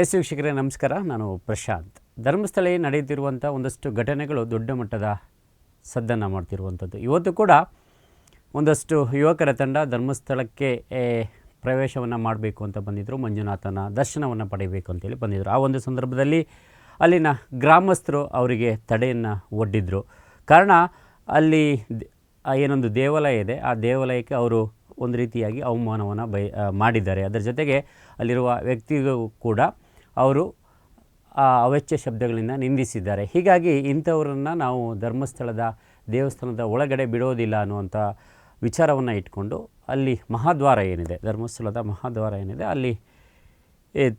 S ವೀಕ್ಷಕರೇ, ನಮಸ್ಕಾರ. ನಾನು ಪ್ರಶಾಂತ್. ಧರ್ಮಸ್ಥಳ ನಡೆಯುತ್ತಿರುವಂಥ ಒಂದಷ್ಟು ಘಟನೆಗಳು ದೊಡ್ಡ ಮಟ್ಟದ ಸದ್ದನ್ನು ಮಾಡ್ತಿರುವಂಥದ್ದು. ಇವತ್ತು ಕೂಡ ಒಂದಷ್ಟು ಯುವಕರ ತಂಡ ಧರ್ಮಸ್ಥಳಕ್ಕೆ ಪ್ರವೇಶವನ್ನು ಮಾಡಬೇಕು ಅಂತ ಬಂದಿದ್ದರು ಮಂಜುನಾಥನ ದರ್ಶನವನ್ನು ಪಡೆಯಬೇಕು ಅಂತೇಳಿ ಬಂದಿದ್ದರು ಆ ಒಂದು ಸಂದರ್ಭದಲ್ಲಿ ಅಲ್ಲಿನ ಗ್ರಾಮಸ್ಥರು ಅವರಿಗೆ ತಡೆಯನ್ನು ಒಡ್ಡಿದ್ರು. ಕಾರಣ, ಅಲ್ಲಿ ಏನೊಂದು ದೇವಾಲಯ ಇದೆ, ಆ ದೇವಾಲಯಕ್ಕೆ ಅವರು ಒಂದು ರೀತಿಯಾಗಿ ಅವಮಾನವನ್ನು ಬೈ ಮಾಡಿದ್ದಾರೆ. ಅದರ ಜೊತೆಗೆ ಅಲ್ಲಿರುವ ವ್ಯಕ್ತಿಗೂ ಕೂಡ ಅವರು ಆ ಅವೆಚ್ಚ ಶಬ್ದಗಳಿಂದ ನಿಂದಿಸಿದ್ದಾರೆ. ಹೀಗಾಗಿ ಇಂಥವರನ್ನು ನಾವು ಧರ್ಮಸ್ಥಳದ ದೇವಸ್ಥಾನದ ಒಳಗಡೆ ಬಿಡೋದಿಲ್ಲ ಅನ್ನುವಂಥ ವಿಚಾರವನ್ನು ಇಟ್ಕೊಂಡು ಅಲ್ಲಿ ಮಹಾದ್ವಾರ ಏನಿದೆ, ಧರ್ಮಸ್ಥಳದ ಮಹಾದ್ವಾರ ಏನಿದೆ, ಅಲ್ಲಿ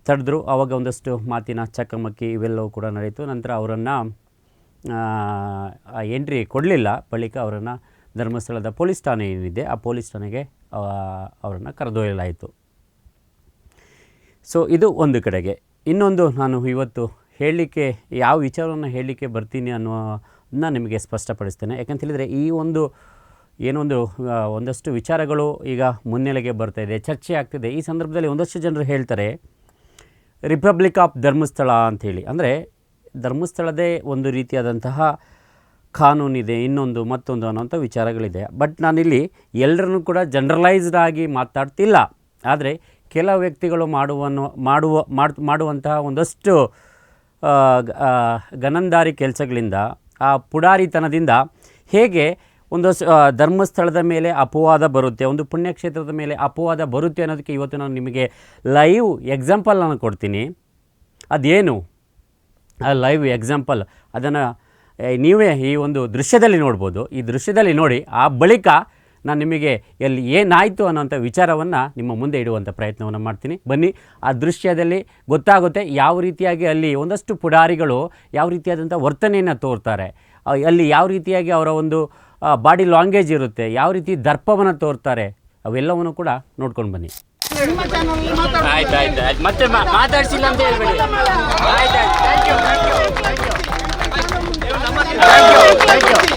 ತಡೆದ್ರು. ಆವಾಗ ಒಂದಷ್ಟು ಮಾತಿನ ಚಕಮಕಿ ಇವೆಲ್ಲವೂ ಕೂಡ ನಡೆಯಿತು. ನಂತರ ಅವರನ್ನು ಎಂಟ್ರಿ ಕೊಡಲಿಲ್ಲ. ಬಳಿಕ ಅವರನ್ನು ಧರ್ಮಸ್ಥಳದ ಪೊಲೀಸ್ ಠಾಣೆ ಏನಿದೆ, ಆ ಪೊಲೀಸ್ ಠಾಣೆಗೆ ಅವರನ್ನು ಕರೆದೊಯ್ಯಲಾಯಿತು. ಸೊ, ಇದು ಒಂದು ಕಡೆಗೆ. ಇನ್ನೊಂದು ನಾನು ಇವತ್ತು ಹೇಳಲಿಕ್ಕೆ ಯಾವ ವಿಚಾರವನ್ನು ಹೇಳಲಿಕ್ಕೆ ಬರ್ತೀನಿ ಅನ್ನೋದನ್ನ ನಿಮಗೆ ಸ್ಪಷ್ಟಪಡಿಸ್ತೇನೆ. ಯಾಕಂತ ಹೇಳಿದರೆ ಈ ಒಂದು ಏನೊಂದು ಒಂದಷ್ಟು ವಿಚಾರಗಳು ಈಗ ಮುನ್ನೆಲೆಗೆ ಬರ್ತಾ ಇದೆ, ಚರ್ಚೆ ಆಗ್ತಿದೆ. ಈ ಸಂದರ್ಭದಲ್ಲಿ ಒಂದಷ್ಟು ಜನರು ಹೇಳ್ತಾರೆ, ರಿಪಬ್ಲಿಕ್ ಆಫ್ ಧರ್ಮಸ್ಥಳ ಅಂಥೇಳಿ ಅಂದರೆ ಧರ್ಮಸ್ಥಳದೇ ಒಂದು ರೀತಿಯಾದಂತಹ ಕಾನೂನಿದೆ, ಇನ್ನೊಂದು ಮತ್ತೊಂದು ಅನ್ನೋಂಥ ವಿಚಾರಗಳಿದೆ. ಬಟ್ ನಾನಿಲ್ಲಿ ಎಲ್ಲರನ್ನೂ ಕೂಡ ಜನರಲೈಸ್ಡ್ ಆಗಿ ಮಾತಾಡ್ತಿಲ್ಲ. ಆದರೆ ಕೆಲ ವ್ಯಕ್ತಿಗಳು ಮಾಡುವನ್ನು, ಮಾಡುವ, ಮಾಡ್, ಮಾಡುವಂತಹ ಒಂದಷ್ಟು ಗನಂದಾರಿ ಕೆಲಸಗಳಿಂದ, ಆ ಪುಡಾರಿತನದಿಂದ ಹೇಗೆ ಒಂದು ಧರ್ಮಸ್ಥಳದ ಮೇಲೆ ಅಪವಾದ ಬರುತ್ತೆ, ಒಂದು ಪುಣ್ಯಕ್ಷೇತ್ರದ ಮೇಲೆ ಅಪವಾದ ಬರುತ್ತೆ ಅನ್ನೋದಕ್ಕೆ ಇವತ್ತು ನಾನು ನಿಮಗೆ ಲೈವ್ ಎಕ್ಸಾಂಪಲ್ ನಾನು ಕೊಡ್ತೀನಿ. ಅದೇನು? ಆ ಲೈವ್ ಎಕ್ಸಾಂಪಲ್. ಅದನ್ನು ನೀವೇ ಈ ಒಂದು ದೃಶ್ಯದಲ್ಲಿ ನೋಡ್ಬೋದು. ಈ ದೃಶ್ಯದಲ್ಲಿ ನೋಡಿ, ಆ ಬಳಿಕ ನಾನು ನಿಮಗೆ ಎಲ್ಲಿ ಏನಾಯಿತು ಅನ್ನೋಂಥ ವಿಚಾರವನ್ನು ನಿಮ್ಮ ಮುಂದೆ ಇಡುವಂಥ ಪ್ರಯತ್ನವನ್ನು ಮಾಡ್ತೀನಿ. ಬನ್ನಿ ಆ ದೃಶ್ಯದಲ್ಲಿ ಗೊತ್ತಾಗುತ್ತೆ ಯಾವ ರೀತಿಯಾಗಿ ಅಲ್ಲಿ ಒಂದಷ್ಟು ಪುಡಾರಿಗಳು ಯಾವ ರೀತಿಯಾದಂಥ ವರ್ತನೆಯನ್ನು ತೋರ್ತಾರೆ. ಅಲ್ಲಿ ಯಾವ ರೀತಿಯಾಗಿ ಅವರ ಒಂದು ಬಾಡಿ ಲಾಂಗ್ವೇಜ್ ಇರುತ್ತೆ ಯಾವ ರೀತಿ ದರ್ಪವನ್ನು ತೋರ್ತಾರೆ ಅವೆಲ್ಲವನ್ನು ಕೂಡ ನೋಡ್ಕೊಂಡು ಬನ್ನಿ. ಆಯ್ತು ಆಯ್ತು ಆಯ್ತು. ಮತ್ತೆ ಮಾತಾಡ್ಸಿಲ್ಲ ಅಂತ ಹೇಳ್ಬೇಡಿ. ಆಯ್ತು ಆಯ್ತು. Thank you thank you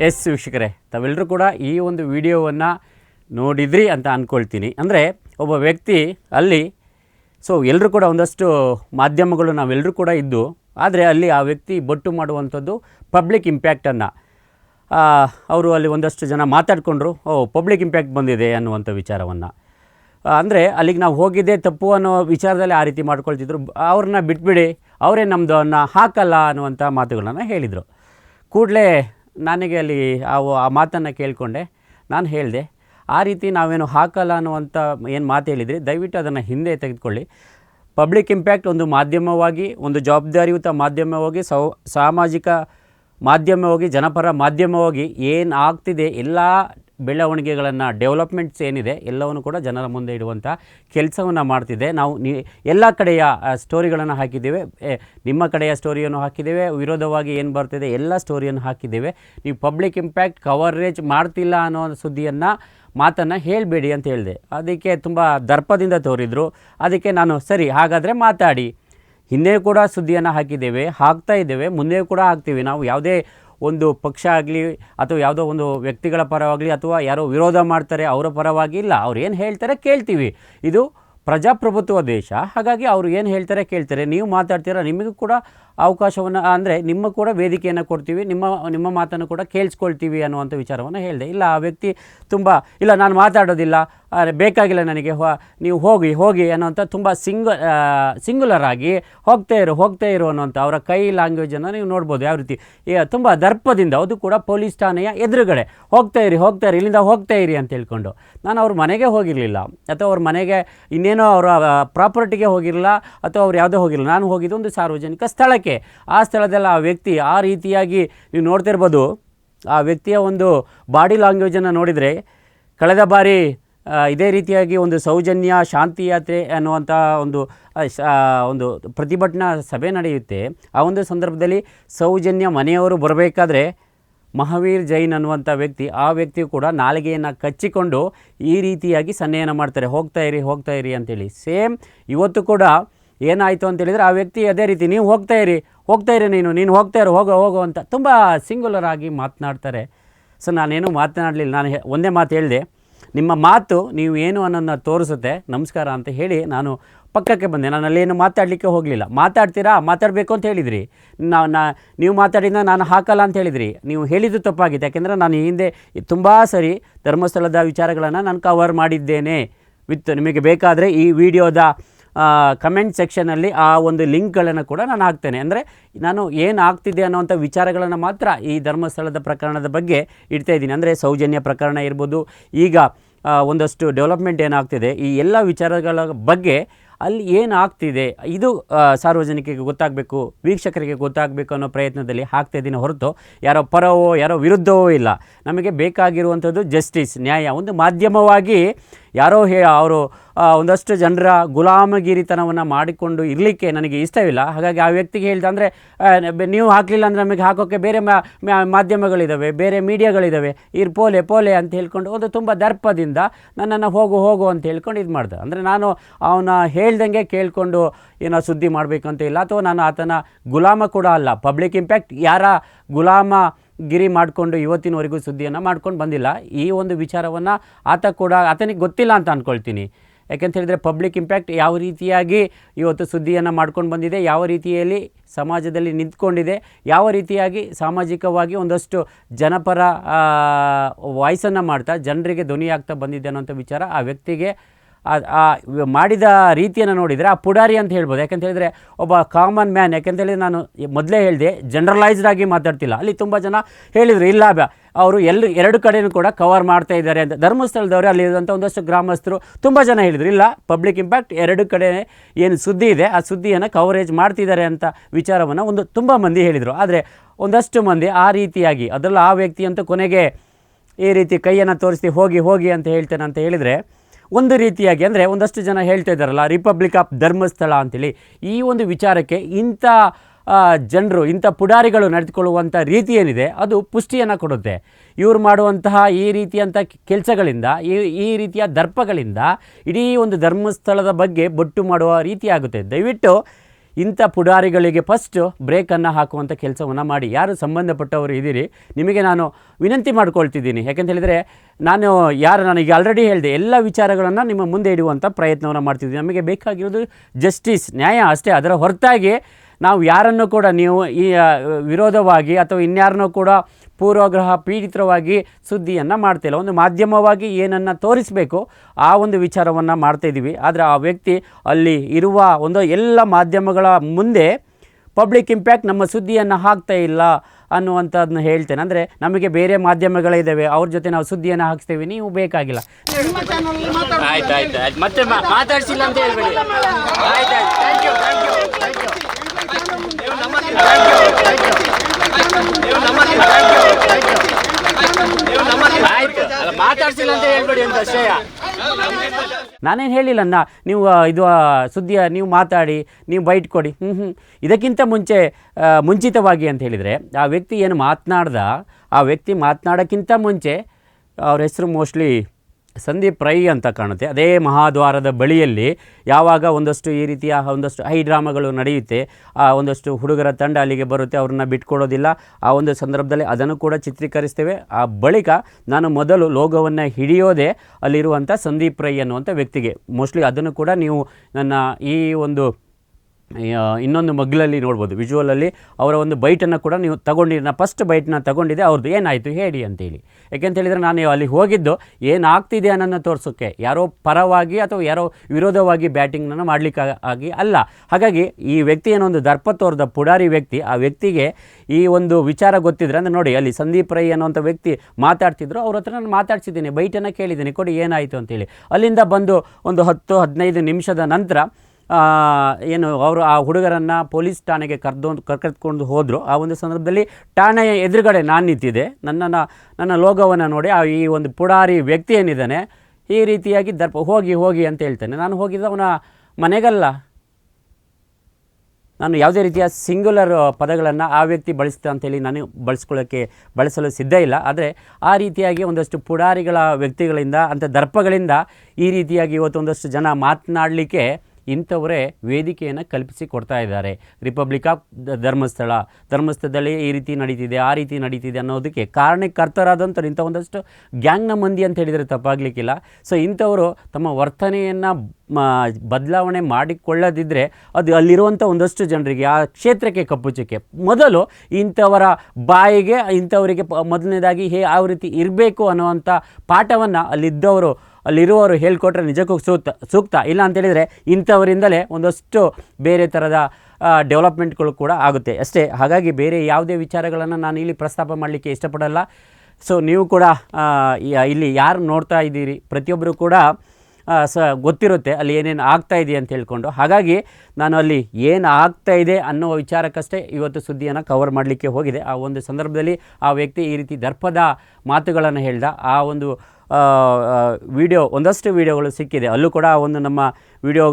yes ವೀಕ್ಷಕರೇ ತಾವೆಲ್ಲರೂ ಕೂಡ ಈ ಒಂದು ವಿಡಿಯೋವನ್ನು ನೋಡಿದ್ರಿ ಅಂತ ಅಂದ್ಕೊಳ್ತೀನಿ ಅಂದರೆ ಒಬ್ಬ ವ್ಯಕ್ತಿ ಅಲ್ಲಿ ಸೊ ಎಲ್ಲರೂ ಕೂಡ ಒಂದಷ್ಟು ಮಾಧ್ಯಮಗಳು ನಾವೆಲ್ಲರೂ ಕೂಡ ಇದ್ದು, ಆದರೆ ಅಲ್ಲಿ ಆ ವ್ಯಕ್ತಿ ಬೊಟ್ಟು ಮಾಡುವಂಥದ್ದು ಪಬ್ಲಿಕ್ ಇಂಪ್ಯಾಕ್ಟನ್ನು ಅವರು ಅಲ್ಲಿ ಒಂದಷ್ಟು ಜನ ಮಾತಾಡಿಕೊಂಡ್ರು, ಓ ಪಬ್ಲಿಕ್ ಇಂಪ್ಯಾಕ್ಟ್ ಬಂದಿದೆ ಅನ್ನುವಂಥ ವಿಚಾರವನ್ನು. ಅಂದರೆ ಅಲ್ಲಿಗೆ ನಾವು ಹೋಗಿದ್ದೆ ತಪ್ಪು ಅನ್ನೋ ವಿಚಾರದಲ್ಲಿ ಆ ರೀತಿ ಮಾಡ್ಕೊಳ್ತಿದ್ರು. ಅವ್ರನ್ನ ಬಿಟ್ಬಿಡಿ, ಅವರೇ ನಮ್ಮದು ಅನ್ನ ಹಾಕಲ್ಲ ಅನ್ನುವಂಥ ಮಾತುಗಳನ್ನು ಹೇಳಿದರು. ಕೂಡಲೇ ನನಗೆ ಅಲ್ಲಿ ಆ ಆ ಮಾತನ್ನು ಕೇಳಿಕೊಂಡೆ. ನಾನು ಹೇಳಿದೆ ಆ ರೀತಿ ನಾವೇನು ಹಾಕಲ್ಲ ಅನ್ನುವಂಥ ಏನು ಮಾತು ಹೇಳಿದ್ರಿ, ದಯವಿಟ್ಟು ಅದನ್ನು ಹಿಂದೆ ತೆಗೆದುಕೊಳ್ಳಿ. ಪಬ್ಲಿಕ್ ಇಂಪ್ಯಾಕ್ಟ್ ಒಂದು ಮಾಧ್ಯಮವಾಗಿ, ಒಂದು ಜವಾಬ್ದಾರಿಯುತ ಮಾಧ್ಯಮವಾಗಿ, ಸೌ, ಸಾಮಾಜಿಕ ಮಾಧ್ಯಮವಾಗಿ, ಜನಪರ ಮಾಧ್ಯಮವಾಗಿ ಏನು ಆಗ್ತಿದೆ, ಎಲ್ಲ ಬೆಳವಣಿಗೆಗಳನ್ನು ಡೆವಲಪ್ಮೆಂಟ್ಸ್ ಏನಿದೆ, ಎಲ್ಲವನ್ನು ಕೂಡ ಜನರ ಮುಂದೆ ಇಡುವಂಥ ಕೆಲಸವನ್ನು ಮಾಡ್ತಿದೆ. ನಾವು ನೀ, ಎಲ್ಲ ಕಡೆಯ ಸ್ಟೋರಿಗಳನ್ನು ಹಾಕಿದ್ದೇವೆ. ನಿಮ್ಮ ಕಡೆಯ ಸ್ಟೋರಿಯನ್ನು ಹಾಕಿದ್ದೇವೆ. ವಿರೋಧವಾಗಿ ಏನು ಬರ್ತಿದೆ, ಎಲ್ಲ ಸ್ಟೋರಿಯನ್ನು ಹಾಕಿದ್ದೇವೆ. ನೀವು ಪಬ್ಲಿಕ್ ಇಂಪ್ಯಾಕ್ಟ್ ಕವರೇಜ್ ಮಾಡ್ತಿಲ್ಲ ಅನ್ನೋ ಸುದ್ದಿಯನ್ನು ಮಾತನ್ನು ಹೇಳಬೇಡಿ ಅಂತ ಹೇಳಿದೆ. ಅದಕ್ಕೆ ತುಂಬ ದರ್ಪದಿಂದ ತೋರಿದರು. ಅದಕ್ಕೆ ನಾನು ಸರಿ, ಹಾಗಾದರೆ ಮಾತಾಡಿ. ಹಿಂದೆ ಕೂಡ ಸುದ್ದಿಯನ್ನು ಹಾಕಿದ್ದೇವೆ, ಹಾಕ್ತಾ ಇದ್ದೇವೆ, ಮುಂದೆ ಕೂಡ ಹಾಕ್ತೀವಿ. ನಾವು ಯಾವುದೇ ಒಂದು ಪಕ್ಷ ಆಗಲಿ ಅಥವಾ ಯಾವುದೋ ಒಂದು ವ್ಯಕ್ತಿಗಳ ಪರವಾಗಲಿ ಅಥವಾ ಯಾರೋ ವಿರೋಧ ಮಾಡ್ತಾರೆ, ಅವರ ಪರವಾಗಿ ಇಲ್ಲ. ಅವ್ರು ಏನು ಹೇಳ್ತಾರೆ ಕೇಳ್ತೀವಿ. ಇದು ಪ್ರಜಾಪ್ರಭುತ್ವ ದೇಶ. ಹಾಗಾಗಿ ಅವರು ಏನು ಹೇಳ್ತಾರೆ ಕೇಳ್ತಾರೆ. ನೀವು ಮಾತಾಡ್ತೀರಾ, ನಿಮಗೂ ಕೂಡ ಅವಕಾಶವನ್ನು, ಅಂದರೆ ನಿಮ್ಮ ಕೂಡ ವೇದಿಕೆಯನ್ನು ಕೊಡ್ತೀವಿ, ನಿಮ್ಮ ನಿಮ್ಮ ಮಾತನ್ನು ಕೂಡ ಕೇಳಿಸ್ಕೊಳ್ತೀವಿ ಅನ್ನುವಂಥ ವಿಚಾರವನ್ನು ಹೇಳಿದೆ. ಇಲ್ಲ, ಆ ವ್ಯಕ್ತಿ ತುಂಬ, ಇಲ್ಲ, ನಾನು ಮಾತಾಡೋದಿಲ್ಲ ಬೇಕಾಗಿಲ್ಲ ನನಗೆ ನೀವು ಹೋಗಿ ಹೋಗಿ ಅನ್ನೋಂಥ ತುಂಬ ಸಿಂಗ ಸಿಂಗುಲರ್ ಆಗಿ ಹೋಗ್ತಾ ಇರು ಹೋಗ್ತಾ ಇರು ಅನ್ನೋಂಥ ಅವರ ಕೈ ಲ್ಯಾಂಗ್ವೇಜನ್ನು ನೀವು ನೋಡ್ಬೋದು ಯಾವ ರೀತಿ. ತುಂಬ ದರ್ಪದಿಂದ ಅದು ಕೂಡ ಪೊಲೀಸ್ ಠಾಣೆಯ ಎದುರುಗಡೆ, ಹೋಗ್ತಾ ಇರಿ ಹೋಗ್ತಾ ಇರಿ, ಇಲ್ಲಿಂದ ಹೋಗ್ತಾ ಇರಿ ಅಂತ ಹೇಳ್ಕೊಂಡು, ನಾನು ಅವ್ರ ಮನೆಗೆ ಹೋಗಿರಲಿಲ್ಲ, ಅಥವಾ ಅವ್ರ ಮನೆಗೆ ಇನ್ನೇನೋ ಅವರ ಪ್ರಾಪರ್ಟಿಗೆ ಹೋಗಿರಲಿಲ್ಲ, ಅಥವಾ ಅವ್ರು ಯಾವುದೋ ಹೋಗಿರಲಿಲ್ಲ, ನಾನು ಹೋಗಿದ್ದು ಒಂದು ಸಾರ್ವಜನಿಕ ಸ್ಥಳಕ್ಕೆ. ಆ ಸ್ಥಳದಲ್ಲಿ ಆ ವ್ಯಕ್ತಿ ಆ ರೀತಿಯಾಗಿ ನೀವು ನೋಡ್ತಿರ್ಬೋದು ಆ ವ್ಯಕ್ತಿಯ ಒಂದು ಬಾಡಿ ಲ್ಯಾಂಗ್ವೇಜನ್ನು ನೋಡಿದರೆ ಕಳೆದ ಬಾರಿ ಇದೇ ರೀತಿಯಾಗಿ ಒಂದು ಸೌಜನ್ಯ, ಶಾಂತಿ ಯಾತ್ರೆ ಅನ್ನುವಂಥ ಒಂದು ಒಂದು ಪ್ರತಿಭಟನಾ ಸಭೆ ನಡೆಯುತ್ತೆ. ಆ ಒಂದು ಸಂದರ್ಭದಲ್ಲಿ ಸೌಜನ್ಯ ಮನೆಯವರು ಬರಬೇಕಾದ್ರೆ ಮಹಾವೀರ್ ಜೈನ್ ಅನ್ನುವಂಥ ವ್ಯಕ್ತಿ, ಆ ವ್ಯಕ್ತಿಯು ಕೂಡ ನಾಲಿಗೆಯನ್ನು ಕಚ್ಚಿಕೊಂಡು ಈ ರೀತಿಯಾಗಿ ಸನ್ನೆಯನ್ನು ಮಾಡ್ತಾರೆ. ಹೋಗ್ತಾ ಇರಿ ಹೋಗ್ತಾ ಇರಿ ಅಂತೇಳಿ. ಸೇಮ್ ಇವತ್ತು ಕೂಡ ಏನಾಯಿತು ಅಂತ ಹೇಳಿದರೆ ಆ ವ್ಯಕ್ತಿ ಅದೇ ರೀತಿ, ನೀವು ಹೋಗ್ತಾ ಇರಿ ಹೋಗ್ತಾ ಇರಿ ನೀನು ನೀನು ಹೋಗ್ತಾ ಇರು, ಹೋಗೋ ಹೋಗೋ ಅಂತ ತುಂಬ ಸಿಂಗುಲರ್ ಆಗಿ ಮಾತನಾಡ್ತಾರೆ. ಸೊ ನಾನೇನು ಮಾತನಾಡಲಿಲ್ಲ. ನಾನು ಒಂದೇ ಮಾತು ಹೇಳಿದೆ. ನಿಮ್ಮ ಮಾತು ನೀವು ಏನು ಅನ್ನೋದನ್ನ ತೋರಿಸುತ್ತೆ, ನಮಸ್ಕಾರ ಅಂತ ಹೇಳಿ ನಾನು ಪಕ್ಕಕ್ಕೆ ಬಂದೆ. ನಾನು ಏನು ಮಾತಾಡಲಿಕ್ಕೆ ಹೋಗಲಿಲ್ಲ. ಮಾತಾಡ್ತೀರಾ? ಮಾತಾಡಬೇಕು ಅಂತ ಹೇಳಿದ್ರಿ. ನಾ ನಾ, ನೀವು ಮಾತಾಡಿದ ನಾನು ಹಾಕಲ್ಲ ಅಂತ ಹೇಳಿದ್ರಿ. ನೀವು ಹೇಳಿದ್ದು ತಪ್ಪಾಗಿದೆ. ಯಾಕೆಂದರೆ ನಾನು ಹಿಂದೆ ತುಂಬ ಸರಿ ಧರ್ಮಸ್ಥಳದ ವಿಚಾರಗಳನ್ನು ನಾನು ಕವರ್ ಮಾಡಿದ್ದೇನೆ. ವಿತ್ ನಿಮಗೆ ಬೇಕಾದರೆ ಈ ವಿಡಿಯೋದ ಕಮೆಂಟ್ ಸೆಕ್ಷನಲ್ಲಿ ಆ ಒಂದು ಲಿಂಕ್ಗಳನ್ನು ಕೂಡ ನಾನು ಹಾಕ್ತೇನೆ. ಅಂದರೆ ನಾನು ಏನು ಆಗ್ತಿದೆ ಅನ್ನೋವಂಥ ವಿಚಾರಗಳನ್ನು ಮಾತ್ರ ಈ ಧರ್ಮಸ್ಥಳದ ಪ್ರಕರಣದ ಬಗ್ಗೆ ಇಡ್ತಾ ಇದ್ದೀನಿ. ಅಂದರೆ ಸೌಜನ್ಯ ಪ್ರಕರಣ ಇರ್ಬೋದು, ಈಗ ಒಂದಷ್ಟು ಡೆವಲಪ್ಮೆಂಟ್ ಏನಾಗ್ತಿದೆ ಈ ಎಲ್ಲ ವಿಚಾರಗಳ ಬಗ್ಗೆ ಅಲ್ಲಿ ಏನು ಆಗ್ತಿದೆ, ಇದು ಸಾರ್ವಜನಿಕರಿಗೆ ಗೊತ್ತಾಗಬೇಕು, ವೀಕ್ಷಕರಿಗೆ ಗೊತ್ತಾಗಬೇಕು ಅನ್ನೋ ಪ್ರಯತ್ನದಲ್ಲಿ ಹಾಕ್ತಾ ಇದ್ದೀನಿ. ಹೊರತು ಯಾರೋ ಪರವೋ, ಯಾರೋ ವಿರುದ್ಧವೋ ಇಲ್ಲ. ನಮಗೆ ಬೇಕಾಗಿರುವಂಥದ್ದು ಜಸ್ಟಿಸ್ ನ್ಯಾಯ. ಒಂದು ಮಾಧ್ಯಮವಾಗಿ ಯಾರೋ ಹೇ, ಅವರು ಒಂದಷ್ಟು ಜನರ ಗುಲಾಮಗಿರಿತನವನ್ನು ಮಾಡಿಕೊಂಡು ಇರಲಿಕ್ಕೆ ನನಗೆ ಇಷ್ಟವಿಲ್ಲ. ಹಾಗಾಗಿ ಆ ವ್ಯಕ್ತಿಗೆ ಹೇಳಿದೆ ಅಂದರೆ ನೀವು ಹಾಕಲಿಲ್ಲ ಅಂದರೆ ನಮಗೆ ಹಾಕೋಕ್ಕೆ ಬೇರೆ ಮಾಧ್ಯಮಗಳಿದ್ದಾವೆ ಬೇರೆ ಮೀಡಿಯಾಗಳಿದ್ದಾವೆ ಇರ್, ಪೋಲೆ ಪೋಲೆ ಅಂತ ಹೇಳ್ಕೊಂಡು ಒಂದು ತುಂಬ ದರ್ಪದಿಂದ ನನ್ನನ್ನು ಹೋಗು ಹೋಗು ಅಂತ ಹೇಳ್ಕೊಂಡು ಇದು ಮಾಡ್ದೆ. ಅಂದರೆ ನಾನು ಅವನ ಹೇಳ್ದಂಗೆ ಕೇಳಿಕೊಂಡು ಏನೋ ಸುದ್ದಿ ಮಾಡಬೇಕಂತ ಇಲ್ಲ. ಅಥವಾ ನಾನು ಆತನ ಗುಲಾಮ ಕೂಡ ಅಲ್ಲ. ಪಬ್ಲಿಕ್ ಇಂಪ್ಯಾಕ್ಟ್ ಯಾರ ಗುಲಾಮ ಗಿರಿ ಮಾಡಿಕೊಂಡು ಇವತ್ತಿನವರೆಗೂ ಸುದ್ದಿಯನ್ನು ಮಾಡ್ಕೊಂಡು ಬಂದಿಲ್ಲ. ಈ ಒಂದು ವಿಚಾರವನ್ನು ಆತ ಕೂಡ, ಆತನಿಗೆ ಗೊತ್ತಿಲ್ಲ ಅಂತ ಅಂದ್ಕೊಳ್ತೀನಿ ಯಾಕೆಂತ ಹೇಳಿದರೆ ಪಬ್ಲಿಕ್ ಇಂಪ್ಯಾಕ್ಟ್ ಯಾವ ರೀತಿಯಾಗಿ ಇವತ್ತು ಸುದ್ದಿಯನ್ನು ಮಾಡ್ಕೊಂಡು ಬಂದಿದೆ, ಯಾವ ರೀತಿಯಲ್ಲಿ ಸಮಾಜದಲ್ಲಿ ನಿಂತ್ಕೊಂಡಿದೆ, ಯಾವ ರೀತಿಯಾಗಿ ಸಾಮಾಜಿಕವಾಗಿ ಒಂದಷ್ಟು ಜನಪರ ವಾಯ್ಸನ್ನು ಮಾಡ್ತಾ ಜನರಿಗೆ ಧ್ವನಿಯಾಗ್ತಾ ಬಂದಿದೆ ಅನ್ನೋಂಥ ವಿಚಾರ ಆ ವ್ಯಕ್ತಿಗೆ ಆ- ಮಾಡಿದ ರೀತಿಯನ್ನು ನೋಡಿದರೆ ಆ ಪುಡಾರಿ ಅಂತ ಹೇಳ್ಬೋದು. ಯಾಕಂತ ಹೇಳಿದರೆ ಒಬ್ಬ ಕಾಮನ್ ಮ್ಯಾನ್ ಯಾಕಂತೇಳಿ ನಾನು ಮೊದಲೇ ಹೇಳಿದೆ ಜನರಲೈಸ್ಡ್ ಆಗಿ ಮಾತಾಡ್ತಿಲ್ಲ. ಅಲ್ಲಿ ತುಂಬ ಜನ ಹೇಳಿದರು, ಇಲ್ಲ ಅವರು ಎಲ್ಲ ಎರಡು ಕಡೆನೂ ಕೂಡ ಕವರ್ ಮಾಡ್ತಾ ಇದ್ದಾರೆ ಅಂತ. ಧರ್ಮಸ್ಥಳದವರು ಅಲ್ಲಿರುವಂಥ ಒಂದಷ್ಟು ಗ್ರಾಮಸ್ಥರು ತುಂಬ ಜನ ಹೇಳಿದರು. ಇಲ್ಲ ಪಬ್ಲಿಕ್ ಇಂಪ್ಯಾಕ್ಟ್ ಎರಡು ಕಡೆ ಏನು ಸುದ್ದಿ ಇದೆ, ಆ ಸುದ್ದಿಯನ್ನು ಕವರೇಜ್ ಮಾಡ್ತಿದ್ದಾರೆ ಅಂತ ವಿಚಾರವನ್ನು ಒಂದು ತುಂಬ ಮಂದಿ ಹೇಳಿದರು. ಆದರೆ ಒಂದಷ್ಟು ಮಂದಿ ಆ ರೀತಿಯಾಗಿ, ಅದರಲ್ಲೂ ಆ ವ್ಯಕ್ತಿ ಅಂತೂ ಕೊನೆಗೆ ಈ ರೀತಿ ಕೈಯನ್ನು ತೋರಿಸಿ ಹೋಗಿ ಹೋಗಿ ಅಂತ ಹೇಳ್ತೇನೆ ಅಂತ ಹೇಳಿದರೆ ಒಂದು ರೀತಿಯಾಗಿ ಅಂದರೆ ಒಂದಷ್ಟು ಜನ ಹೇಳ್ತಾ ಇದ್ದಾರಲ್ಲ ರಿಪಬ್ಲಿಕ್ ಆಫ್ ಧರ್ಮಸ್ಥಳ ಅಂತೇಳಿ. ಈ ಒಂದು ವಿಚಾರಕ್ಕೆ ಇಂಥ ಜನರು, ಇಂಥ ಪುಡಾರಿಗಳು ನಡೆದುಕೊಳ್ಳುವಂಥ ರೀತಿ ಏನಿದೆ, ಅದು ಪುಷ್ಟಿಯನ್ನು ಕೊಡುತ್ತೆ. ಇವರು ಮಾಡುವಂತಹ ಈ ರೀತಿಯಂಥ ಕೆಲಸಗಳಿಂದ, ಈ ಈ ರೀತಿಯ ದರ್ಪಗಳಿಂದ ಇಡೀ ಒಂದು ಧರ್ಮಸ್ಥಳದ ಬಗ್ಗೆ ಬೊಟ್ಟು ಮಾಡುವ ರೀತಿ ಆಗುತ್ತೆ. ದಯವಿಟ್ಟು ಇಂಥ ಪುಡಾರಿಗಳಿಗೆ ಫಸ್ಟು ಬ್ರೇಕನ್ನು ಹಾಕುವಂಥ ಕೆಲಸವನ್ನು ಮಾಡಿ. ಯಾರು ಸಂಬಂಧಪಟ್ಟವರು ಇದ್ದೀರಿ ನಿಮಗೆ ನಾನು ವಿನಂತಿ ಮಾಡ್ಕೊಳ್ತಿದ್ದೀನಿ. ಯಾಕೆಂತ ಹೇಳಿದರೆ, ನಾನು ಯಾರು ನನಗೆ ಆಲ್ರೆಡಿ ಹೇಳಿದೆ, ಎಲ್ಲ ವಿಚಾರಗಳನ್ನು ನಿಮ್ಮ ಮುಂದೆ ಇಡುವಂಥ ಪ್ರಯತ್ನವನ್ನು ಮಾಡ್ತಿದ್ದೀನಿ ನಮಗೆ ಬೇಕಾಗಿರೋದು ಜಸ್ಟಿಸ್ ನ್ಯಾಯ ಅಷ್ಟೇ. ಅದರ ಹೊರತಾಗಿ ನಾವು ಯಾರನ್ನು ಕೂಡ ನೀವು ಈ ವಿರೋಧವಾಗಿ ಅಥವಾ ಇನ್ಯಾರನ್ನೂ ಕೂಡ ಪೂರ್ವಗ್ರಹ ಪೀಡಿತವಾಗಿ ಸುದ್ದಿಯನ್ನು ಮಾಡ್ತಿಲ್ಲ. ಒಂದು ಮಾಧ್ಯಮವಾಗಿ ಏನನ್ನು ತೋರಿಸಬೇಕು ಆ ಒಂದು ವಿಚಾರವನ್ನು ಮಾಡ್ತಾಯಿದ್ದೀವಿ ಆದರೆ ಆ ವ್ಯಕ್ತಿ ಅಲ್ಲಿ ಇರುವ ಒಂದು ಎಲ್ಲ ಮಾಧ್ಯಮಗಳ ಮುಂದೆ ಪಬ್ಲಿಕ್ ಇಂಪ್ಯಾಕ್ಟ್ ನಮ್ಮ ಸುದ್ದಿಯನ್ನು ಹಾಕ್ತಾ ಇಲ್ಲ ಅನ್ನುವಂಥದ್ದನ್ನ ಹೇಳ್ತೇನೆ. ಅಂದರೆ ನಮಗೆ ಬೇರೆ ಮಾಧ್ಯಮಗಳಿದ್ದಾವೆ ಅವ್ರ ಜೊತೆ ನಾವು ಸುದ್ದಿಯನ್ನು ಹಾಕ್ಸ್ತೇವೆ ನೀವು ಬೇಕಾಗಿಲ್ಲ. ಆಯ್ತು ಆಯ್ತು ಆಯ್ತು. ಮತ್ತೆ ಮಾತಾಡ್ಸಿಲ್ಲ ಅಂತ ಹೇಳ್ಬೇಡಿ. ಆಯ್ತು ಅಂತ ನಾನೇನು ಹೇಳಿಲ್ಲ ನೀವು ಇದು ಸುದ್ದಿಯ, ನೀವು ಮಾತಾಡಿ, ನೀವು ಬೈಟ್ ಕೊಡಿ. ಹ್ಞೂ ಹ್ಞೂ ಇದಕ್ಕಿಂತ ಮುಂಚೆ ಮುಂಚಿತವಾಗಿ ಅಂತ ಹೇಳಿದರೆ, ಆ ವ್ಯಕ್ತಿ ಏನು ಮಾತನಾಡ್ದ, ಆ ವ್ಯಕ್ತಿ ಮಾತನಾಡೋಕ್ಕಿಂತ ಮುಂಚೆ, ಅವ್ರ ಹೆಸರು ಮೋಸ್ಟ್ಲಿ ಸಂದೀಪ್ ರೈ ಅಂತ ಕಾಣುತ್ತೆ. ಅದೇ ಮಹಾದ್ವಾರದ ಬಳಿಯಲ್ಲಿ ಯಾವಾಗ ಒಂದಷ್ಟು ಈ ರೀತಿಯ ಒಂದಷ್ಟು ಹೈ ಡ್ರಾಮಾಗಳು ನಡೆಯುತ್ತೆ, ಆ ಒಂದಷ್ಟು ಹುಡುಗರ ತಂಡ ಅಲ್ಲಿಗೆ ಬರುತ್ತೆ, ಅವ್ರನ್ನ ಬಿಟ್ಕೊಡೋದಿಲ್ಲ. ಆ ಒಂದು ಸಂದರ್ಭದಲ್ಲಿ ಅದನ್ನು ಕೂಡ ಚಿತ್ರೀಕರಿಸ್ತೇವೆ. ಆ ಬಳಿಕ ನಾನು ಮೊದಲು ಲೋಗವನ್ನು ಹಿಡಿಯೋದೇ ಅಲ್ಲಿರುವಂಥ ಸಂದೀಪ್ ರೈ ಅನ್ನುವಂಥ ವ್ಯಕ್ತಿಗೆ. ಮೋಸ್ಟ್ಲಿ ಅದನ್ನು ಕೂಡ ನೀವು ನನ್ನ ಈ ಒಂದು ಇನ್ನೊಂದು ಮಗ್ಲಲ್ಲಿ ನೋಡ್ಬೋದು ವಿಜುವಲಲ್ಲಿ ಅವರ ಒಂದು ಬೈಟನ್ನು ಕೂಡ ನೀವು ತಗೊಂಡಿರಿ ನಾನು ಫಸ್ಟ್ ಬೈಟ್ನ ತಗೊಂಡಿದ್ದೆ ಅವ್ರದ್ದು ಏನಾಯಿತು ಹೇಳಿ ಅಂತೇಳಿ. ಯಾಕೆಂತ ಹೇಳಿದರೆ ನಾನು ಅಲ್ಲಿ ಹೋಗಿದ್ದು, ಏನಾಗ್ತಿದೆ ಅನ್ನೋದನ್ನು ತೋರಿಸೋಕ್ಕೆ ಯಾರೋ ಪರವಾಗಿ ಅಥವಾ ಯಾರೋ ವಿರೋಧವಾಗಿ ಬ್ಯಾಟಿಂಗ್ನ ಮಾಡಲಿಕ್ಕೆ ಆಗಿ ಅಲ್ಲ. ಹಾಗಾಗಿ ಈ ವ್ಯಕ್ತಿ ಏನೊಂದು ದರ್ಪ ತೋರ್ದ ಪುಡಾರಿ ವ್ಯಕ್ತಿ, ಆ ವ್ಯಕ್ತಿಗೆ ಈ ಒಂದು ವಿಚಾರ ಗೊತ್ತಿದ್ರೆ, ಅಂದರೆ ನೋಡಿ, ಅಲ್ಲಿ ಸಂದೀಪ್ ರೈ ಅನ್ನೋಂಥ ವ್ಯಕ್ತಿ ಮಾತಾಡ್ತಿದ್ರು, ಅವ್ರ ಹತ್ರ ನಾನು ಮಾತಾಡ್ಸಿದ್ದೀನಿ ಬೈಟನ್ನು ಕೇಳಿದ್ದೀನಿ, ಕೊಡಿ, ಏನಾಯಿತು ಅಂತೇಳಿ. ಅಲ್ಲಿಂದ ಬಂದು ಒಂದು ಹತ್ತು ಹದಿನೈದು ನಿಮಿಷದ ನಂತರ ಏನು ಅವರು ಆ ಹುಡುಗರನ್ನು ಪೊಲೀಸ್ ಠಾಣೆಗೆ ಕರೆದೊಂದು ಕರ್ಕೊಂಡು ಹೋದರು. ಆ ಒಂದು ಸಂದರ್ಭದಲ್ಲಿ ಠಾಣೆಯ ಎದುರುಗಡೆ ನಾನು ನಿಂತಿದ್ದೆ. ನನ್ನನ್ನು, ನನ್ನ ಲೋಗವನ್ನು ನೋಡಿ ಆ ಈ ಒಂದು ಪುಡಾರಿ ವ್ಯಕ್ತಿ ಏನಿದ್ದಾನೆ, ಈ ರೀತಿಯಾಗಿ ದರ್ಪ, ಹೋಗಿ ಹೋಗಿ ಅಂತ ಹೇಳ್ತಾನೆ. ನಾನು ಹೋಗಿದ್ದು ಅವನ ಮನೆಗಲ್ಲ. ನಾನು ಯಾವುದೇ ರೀತಿಯ ಸಿಂಗ್ಯುಲರ್ ಪದಗಳನ್ನು ಆ ವ್ಯಕ್ತಿ ಬಳಸ್ತಾ ಅಂತೇಳಿ ನಾನು ಬಳಸ್ಕೊಳ್ಳೋಕ್ಕೆ ಬಳಸಲು ಸಿದ್ಧ ಇಲ್ಲ. ಆದರೆ ಆ ರೀತಿಯಾಗಿ ಒಂದಷ್ಟು ಪುಡಾರಿಗಳ ವ್ಯಕ್ತಿಗಳಿಂದ ಅಂಥ ದರ್ಪಗಳಿಂದ ಈ ರೀತಿಯಾಗಿ ಇವತ್ತು ಒಂದಷ್ಟು ಜನ ಮಾತನಾಡಲಿಕ್ಕೆ ಇಂಥವರೇ ವೇದಿಕೆಯನ್ನು ಕಲ್ಪಿಸಿ ಕೊಡ್ತಾ ಇದ್ದಾರೆ. Republic of Dharmasthala. ಧರ್ಮಸ್ಥಳದಲ್ಲಿ ಈ ರೀತಿ ನಡೀತಿದೆ, ಆ ರೀತಿ ನಡೀತಿದೆ ಅನ್ನೋದಕ್ಕೆ ಕಾರಣಕರ್ತರಾದಂಥವ್ರು ಇಂಥ ಒಂದಷ್ಟು ಗ್ಯಾಂಗ್ನ ಮಂದಿ ಅಂತ ಹೇಳಿದರೆ ತಪ್ಪಾಗಲಿಕ್ಕಿಲ್ಲ. ಸೊ ಇಂಥವರು ತಮ್ಮ ವರ್ತನೆಯನ್ನು ಬದಲಾವಣೆ ಮಾಡಿಕೊಳ್ಳದಿದ್ದರೆ ಅದು ಅಲ್ಲಿರುವಂಥ ಒಂದಷ್ಟು ಜನರಿಗೆ ಆ ಕ್ಷೇತ್ರಕ್ಕೆ ಕಪ್ಪುಚಕ್ಕೆ ಮೊದಲು ಇಂಥವರ ಬಾಯಿಗೆ ಇಂಥವರಿಗೆ ಮೊದಲನೇದಾಗಿ ಹೇ ಯಾವ ರೀತಿ ಇರಬೇಕು ಅನ್ನುವಂಥ ಪಾಠವನ್ನು ಅಲ್ಲಿದ್ದವರು ಅಲ್ಲಿರುವವರು ಹೇಳ್ಕೊಟ್ರೆ ನಿಜಕ್ಕೂ ಸೂಕ್ತ ಸೂಕ್ತ. ಇಲ್ಲ ಅಂತೇಳಿದರೆ ಇಂಥವರಿಂದಲೇ ಒಂದಷ್ಟು ಬೇರೆ ಥರದ ಡೆವಲಪ್ಮೆಂಟ್ಗಳು ಕೂಡ ಆಗುತ್ತೆ. ಅಷ್ಟೇ, ಹಾಗಾಗಿ ಬೇರೆ ಯಾವುದೇ ವಿಚಾರಗಳನ್ನು ನಾನು ಇಲ್ಲಿ ಪ್ರಸ್ತಾಪ ಮಾಡಲಿಕ್ಕೆ ಇಷ್ಟಪಡಲ್ಲ. ಸೊ ನೀವು ಕೂಡ ಇಲ್ಲಿ ಯಾರು ನೋಡ್ತಾ ಇದ್ದೀರಿ? ಪ್ರತಿಯೊಬ್ಬರು ಕೂಡ ಸ, ಗೊತ್ತಿರುತ್ತೆ ಅಲ್ಲಿ ಏನೇನು ಆಗ್ತಾ ಇದೆ ಅಂತ ಹೇಳ್ಕೊಂಡು. ಹಾಗಾಗಿ ನಾನು ಅಲ್ಲಿ ಏನು ಆಗ್ತಾ ಇದೆ ಅನ್ನೋ ವಿಚಾರಕ್ಕಷ್ಟೇ ಇವತ್ತು ಸುದ್ದಿಯನ್ನು ಕವರ್ ಮಾಡಲಿಕ್ಕೆ ಹೋಗಿದೆ. ಆ ಒಂದು ಸಂದರ್ಭದಲ್ಲಿ ಆ ವ್ಯಕ್ತಿ ಈ ರೀತಿ ದರ್ಪದ ಮಾತುಗಳನ್ನು ಹೇಳ್ದ. ಆ ಒಂದು ವಿಡಿಯೋ, ಒಂದಷ್ಟು ವಿಡಿಯೋಗಳು ಸಿಕ್ಕಿದೆ. ಅಲ್ಲೂ ಕೂಡ ಒಂದು ನಮ್ಮ ವಿಡಿಯೋ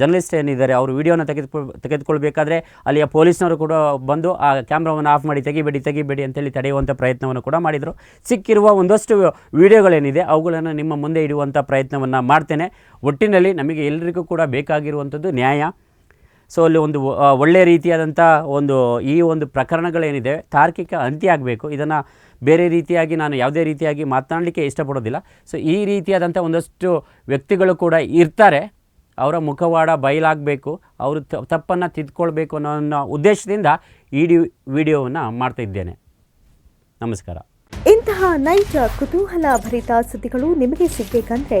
ಜರ್ನಲಿಸ್ಟ್ ಏನಿದ್ದಾರೆ ಅವರು ವಿಡಿಯೋನ ತೆಗೆದುಕೊ, ತೆಗೆದುಕೊಳ್ಬೇಕಾದ್ರೆ ಅಲ್ಲಿಯ ಪೊಲೀಸ್ನವರು ಕೂಡ ಬಂದು ಆ ಕ್ಯಾಮ್ರಾವನ್ನು ಆಫ್ ಮಾಡಿ ತೆಗಿಬೇಡಿ ತೆಗಿಬೇಡಿ ಅಂತೇಳಿ ತಡೆಯುವಂಥ ಪ್ರಯತ್ನವನ್ನು ಕೂಡ ಮಾಡಿದರು. ಸಿಕ್ಕಿರುವ ಒಂದಷ್ಟು ವಿಡಿಯೋಗಳೇನಿದೆ ಅವುಗಳನ್ನು ನಿಮ್ಮ ಮುಂದೆ ಇಡುವಂಥ ಪ್ರಯತ್ನವನ್ನು ಮಾಡ್ತೇನೆ. ಒಟ್ಟಿನಲ್ಲಿ ನಮಗೆ ಎಲ್ಲರಿಗೂ ಕೂಡ ಬೇಕಾಗಿರುವಂಥದ್ದು ನ್ಯಾಯ. ಸೊ ಅಲ್ಲಿ ಒಂದು ಒಳ್ಳೆಯ ರೀತಿಯಾದಂಥ ಒಂದು, ಈ ಒಂದು ಪ್ರಕರಣಗಳೇನಿದೆ, ತಾರ್ಕಿಕ ಅಂತ್ಯ ಆಗಬೇಕು. ಇದನ್ನು ಬೇರೆ ರೀತಿಯಾಗಿ ನಾನು ಯಾವುದೇ ರೀತಿಯಾಗಿ ಮಾತನಾಡಲಿಕ್ಕೆ ಇಷ್ಟಪಡೋದಿಲ್ಲ. ಸೊ ಈ ರೀತಿಯಾದಂಥ ಒಂದಷ್ಟು ವ್ಯಕ್ತಿಗಳು ಕೂಡ ಇರ್ತಾರೆ. ಅವರ ಮುಖವಾಡ ಬಯಲಾಗಬೇಕು. ಅವರು ತಪ್ಪನ್ನು ತಿದ್ಕೊಳ್ಬೇಕು ಅನ್ನೋ ಉದ್ದೇಶದಿಂದ ಈ ವಿಡಿಯೋವನ್ನು ಮಾಡ್ತಾ ಇದ್ದೇನೆ. ನಮಸ್ಕಾರ. ಇಂತಹ ನೈಜ ಕುತೂಹಲ ಭರಿತ ಸುದ್ದಿಗಳು ನಿಮಗೆ ಸಿಗಬೇಕಂದ್ರೆ